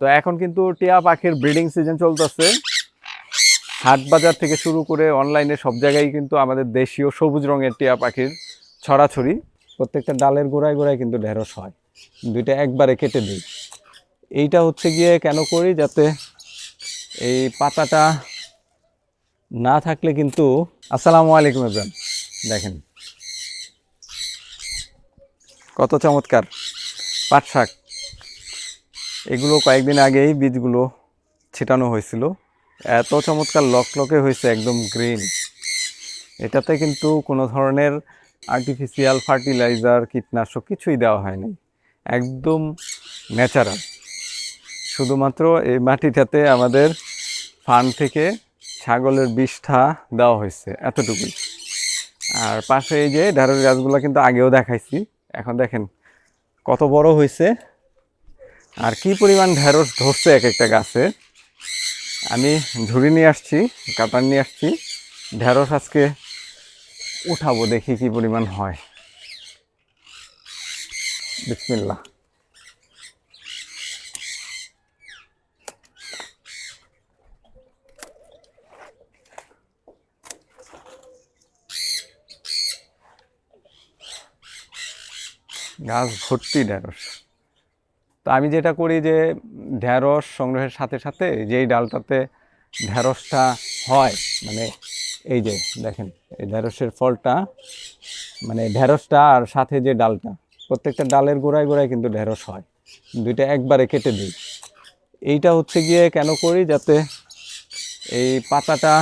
তো এখন কিন্তু টিয়া পাখির ব্রিডিং সিজন চলতেছে। হাট বাজার থেকে শুরু করে অনলাইনে সব জায়গায় কিন্তু আমাদের দেশীয় সবুজ রঙের টিয়া পাখির ছড়াছড়ি, প্রত্যেকটা ডালের গোড়ায় গোড়ায় কিন্তু ঢেঁড়স হয়। দুইটা একবারে কেটে দিই। এইটা হচ্ছে গিয়ে কেন করি যাতে এই পাতাটা না থাকলে কিন্তু, আসসালামু আলাইকুম এবার দেখেন। কত চমৎকার। পাট শাক। এগুলো কয়েকদিন আগেই বীজগুলো ছিটানো হয়েছিল। এত চমৎকার লকলকে হয়েছে, একদম গ্রিন এটাতে কিন্তু কোনো ধরনের আর্টিফিশিয়াল ফার্টিলাইজার কীটনাশক কিছুই দেওয়া হয়নি। একদম ন্যাচারাল শুধুমাত্র এই মাটিটাতে আমাদের ফার্ম থেকে ছাগলের বিষটা দেওয়া হয়েছে, এতটুকুই। আর পাশে এই যে ঢেঁড়স গাছগুলো কিন্তু আগেও দেখাইছি। এখন দেখেন কত বড় হয়েছে। আর কি পরিমাণ ঢেঁড়স ধরছে এক একটা গাছে? আমি ঝুড়ি নিয়ে আসছি, কাটার নিয়ে আসছি। ঢেঁড়স আজকে উঠাবো, দেখি কি পরিমাণ হয়। বিসমিল্লাহ। গাছ ভর্তি ঢেঁড়স। তো আমি যেটা করি যে ঢ্যাঁড়স সংগ্রহের সাথে সাথে যেই ডালটাতে ঢেঁড়সটা হয় মানে এই যে দেখেন, এই ঢেঁড়সের ফলটা মানে ঢেঁড়সটা আর সাথে যে ডালটা, প্রত্যেকটা ডালের গোড়ায় গোড়ায় কিন্তু ঢেঁড়স হয়, দুইটা একবারে কেটে দিই। এইটা হচ্ছে গিয়ে কেন করি যাতে এই পাতাটা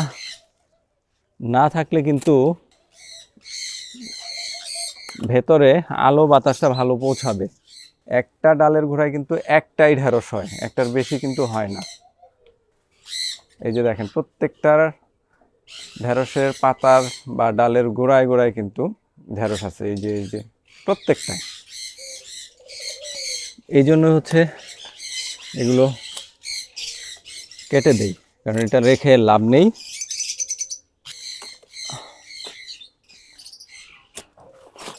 না থাকলে কিন্তু ভেতরে আলো বাতাসটা ভালো পৌঁছাবে। একটা ডালের গোড়ায় কিন্তু একটাই ঢেঁড়স হয়, একটার বেশি কিন্তু হয় না। এই যে দেখেন, প্রত্যেকটার ঢেঁড়সের পাতার বা ডালের গোড়ায় গোড়ায় কিন্তু ঢেঁড়স আছে, এই যে এই যে প্রত্যেকটায় এই জন্য হচ্ছে এগুলো কেটে দেই, কারণ এটা রেখে লাভ নেই।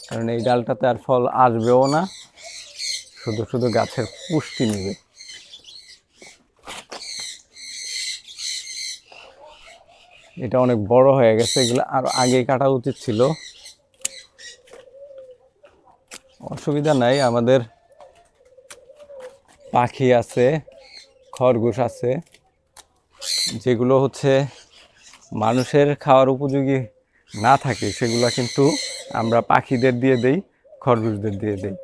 কারণ এই ডালটাতে আর ফল আসবেও না। শুধু শুধু গাছের পুষ্টি নেবে। এটা অনেক বড় হয়ে গেছে, এগুলো আর আগে কাটা উচিত ছিল। অসুবিধা নাই, আমাদের পাখি আছে, খরগোশ আছে, যেগুলো হচ্ছে মানুষের খাওয়ার উপযোগী না থাকে, সেগুলো কিন্তু আমরা পাখিদের দিয়ে দেই, খরগোশদের দিয়ে দেই।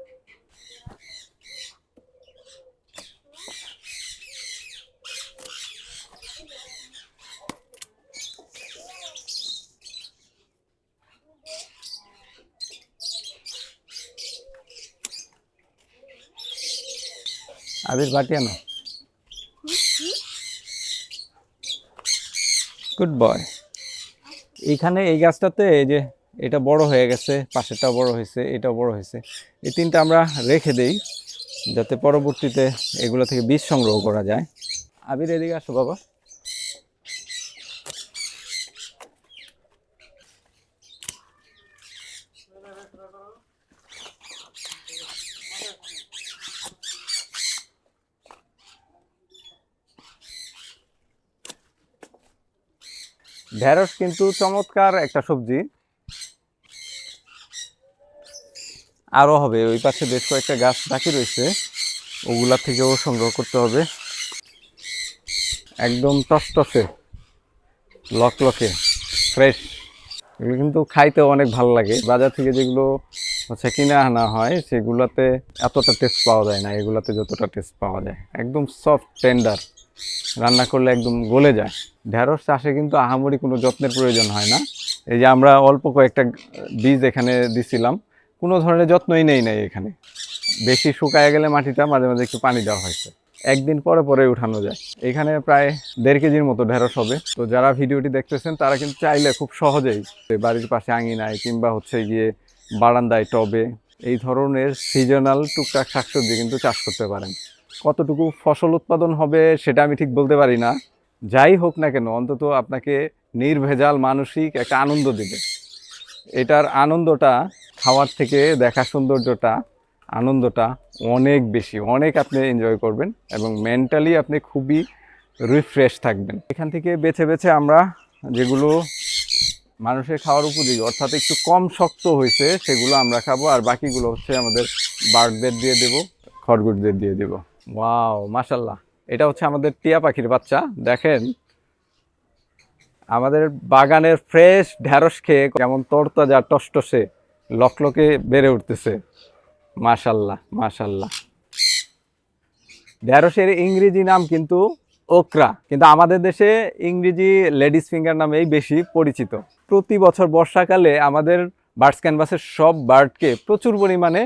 আবির বাটি আনো গুড বয় এইখানে এই গাছটাতে এই যে এটা বড় হয়ে গেছে পাশেটা বড় হয়েছে এটা বড় হয়েছে। এই তিনটা আমরা রেখে দেই, যাতে পরবর্তীতে এগুলো থেকে বীজ সংগ্রহ করা যায়। আবির, এদিকে আসো বাবা। ঢেঁড়স কিন্তু চমৎকার একটা সবজি। আরও হবে, ওই পাশে বেশ কয়েকটা গাছ বাকি রয়েছে, ওগুলা থেকেও সংগ্রহ করতে হবে। একদম টসটসে লকলকে, ফ্রেশ। এগুলো কিন্তু খাইতে অনেক ভালো লাগে। বাজার থেকে যেগুলো হচ্ছে কিনে আনা হয়, সেগুলোতে এতটা টেস্ট পাওয়া যায় না, এগুলোতে যতটা টেস্ট পাওয়া যায়। একদম সফট টেন্ডার রান্না করলে একদম গলে যায়। ঢেঁড়স চাষে কিন্তু আহামরি কোনো যত্নের প্রয়োজন হয় না। এই যে আমরা অল্প কয়েকটা বীজ এখানে দিছিলাম, কোনো ধরনের যত্নই নেই নাই এখানে। বেশি শুকায় গেলে মাটিটা মাঝে মাঝে একটু পানি দেওয়া হয়েছে। একদিন পরে পরে উঠানো যায়। এখানে প্রায় দেড় কেজির মতো ঢেঁড়স হবে। তো যারা ভিডিওটি দেখতেছেন, তারা কিন্তু চাইলে খুব সহজেই বাড়ির পাশে আঙিনায় কিংবা হচ্ছে গিয়ে বারান্দায় টবে এই ধরনের সিজনাল টুকটাক শাকসবজি কিন্তু চাষ করতে পারেন। কতটুকু ফসল উৎপাদন হবে সেটা আমি ঠিক বলতে পারি না। যাই হোক না কেন, অন্তত আপনাকে নির্ভেজাল মানসিক একটা আনন্দ দেবে। এটার আনন্দটা, খাওয়ার থেকে দেখা সৌন্দর্যটা, আনন্দটা অনেক বেশি, অনেক আপনি এনজয় করবেন এবং মেন্টালি আপনি খুবই রিফ্রেশ থাকবেন। এখান থেকে বেছে বেছে আমরা যেগুলো মানুষের খাওয়ার উপযোগী, অর্থাৎ একটু কম শক্ত হয়েছে, সেগুলো আমরা খাব, আর বাকিগুলো হচ্ছে আমাদের বার্ডদের দিয়ে দেবো খরগোশদের দিয়ে দেবো। ওয়াও মাশাল্লাহ এটা হচ্ছে আমাদের টিয়া পাখির বাচ্চা। দেখেন, আমাদের বাগানের ফ্রেশ ঢ্যাঁড়স খেয়ে কেমন তরতাজা, টসটসে, লকলকে বেড়ে উঠতেছে। মাশাল্লাহ মাশাল্লাহ ঢ্যাঁড়সের ইংরেজি নাম কিন্তু ওকরা, কিন্তু আমাদের দেশে ইংরেজি লেডিস ফিঙ্গার নামেই বেশি পরিচিত। প্রতি বছর বর্ষাকালে আমাদের বার্ডস ক্যানভাসের সব বার্ডকে প্রচুর পরিমাণে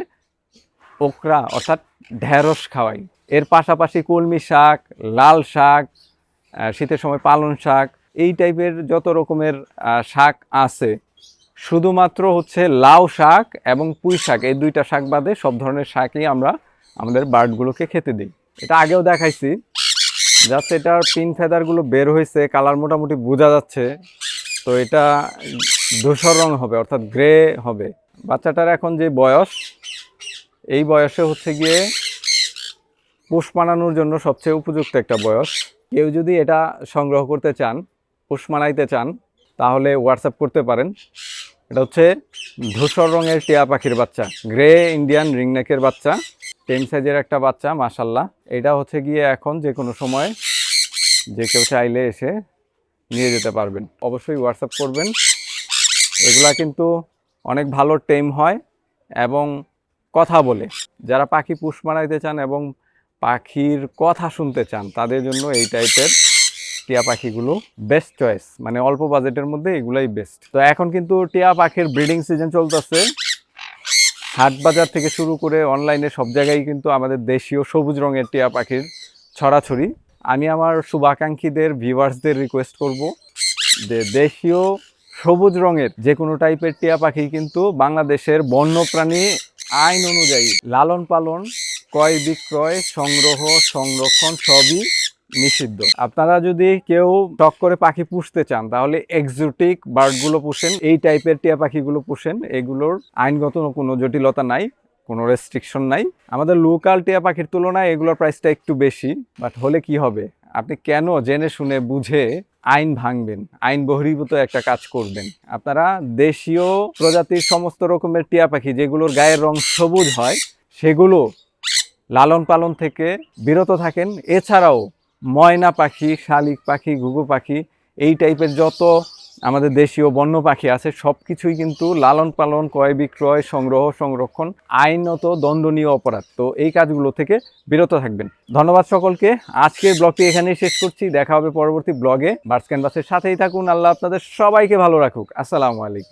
ওকরা, অর্থাৎ ঢ্যাঁড়স খাওয়াই। এর পাশাপাশি কলমি শাক, লাল শাক শীতের সময় পালন শাক, এই টাইপের যত রকমের শাক আছে, শুধুমাত্র হচ্ছে লাউ শাক এবং পুঁই শাক, এই দুইটা শাক বাদে সব ধরনের শাকই আমরা আমাদের বার্ডগুলোকে খেতে দিই। এটা আগেও দেখাইছি, জাস্ট এটার পিন ফেদারগুলো বের হয়েছে, কালার মোটামুটি বোঝা যাচ্ছে, তো এটা ধূসর রং হবে, অর্থাৎ গ্রে হবে। বাচ্চাটার এখন যে বয়স, এই বয়সে হচ্ছে গিয়ে পোষ মানানোর জন্য সবচেয়ে উপযুক্ত একটা বয়স। কেউ যদি এটা সংগ্রহ করতে চান পোষ মানাইতে চান, তাহলে হোয়াটসঅ্যাপ করতে পারেন। এটা হচ্ছে ধূসর রঙের টিয়া পাখির বাচ্চা, গ্রে ইন্ডিয়ান রিংনেকের বাচ্চা, টেম সাইজের একটা বাচ্চা মাসাল্লাহ এটা হচ্ছে গিয়ে এখন যে কোনো সময় যে কেউ চাইলে এসে নিয়ে যেতে পারবেন। অবশ্যই হোয়াটসঅ্যাপ করবেন। এগুলা কিন্তু অনেক ভালো টেম হয় এবং কথা বলে। যারা পাখি পুষ মারাইতে চান এবং পাখির কথা শুনতে চান, তাদের জন্য এই টাইপের টিয়া পাখিগুলো বেস্ট চয়েস মানে অল্প বাজেটের মধ্যে এগুলাই বেস্ট তো এখন কিন্তু টিয়া পাখির ব্রিডিং সিজন চলতেছে। হাট বাজার থেকে শুরু করে অনলাইনে সব জায়গায় কিন্তু আমাদের দেশীয় সবুজ রঙের টিয়া পাখির ছড়াছড়ি। আমি আমার শুভাকাঙ্ক্ষীদের ভিউয়ার্সদের রিকোয়েস্ট করব যে দেশীয় সবুজ রঙের যে কোনো টাইপের টিয়া পাখি কিন্তু বাংলাদেশের বন্যপ্রাণী আইন অনুযায়ী লালন পালন ক্রয় বিক্রয়, সংগ্রহ, সংরক্ষণ সবই নিষিদ্ধ। আপনারা যদি কেউ টক করে পাখি পুষতে চান, তাহলে এক্সোটিক বার্ডগুলো পুষেন, এই টাইপের টিয়া পাখিগুলো পুষেন। এগুলোর আইনগত কোনো জটিলতা নাই, কোনো রেস্ট্রিকশন নাই। আমাদের লোকাল টিয়া পাখির তুলনায় এগুলোর প্রাইসটা একটু বেশি বাট হলে কি হবে? আপনি কেন জেনে শুনে বুঝে আইন ভাঙবেন, আইন বহির্ভূত একটা কাজ করবেন? আপনারা দেশীয় প্রজাতির সমস্ত রকমের টিয়া পাখি, যেগুলোর গায়ের রং সবুজ হয়, সেগুলো লালন পালন থেকে বিরত থাকেন। এছাড়াও ময়না পাখি, শালিক পাখি, ঘুঘু পাখি, এই টাইপের যত আমাদের দেশীয় বন্য পাখি আছে সব কিছুই কিন্তু লালন পালন ক্রয় বিক্রয়, সংগ্রহ, সংরক্ষণ আইনত দণ্ডনীয় অপরাধ। তো এই কাজগুলো থেকে বিরত থাকবেন। ধন্যবাদ সকলকে। আজকের ব্লগটি এখানেই শেষ করছি। দেখা হবে পরবর্তী ব্লগে। বার্ডস ক্যানভাসের সাথেই থাকুন। আল্লাহ আপনাদের সবাইকে ভালো রাখুক। আসসালামু আলাইকুম।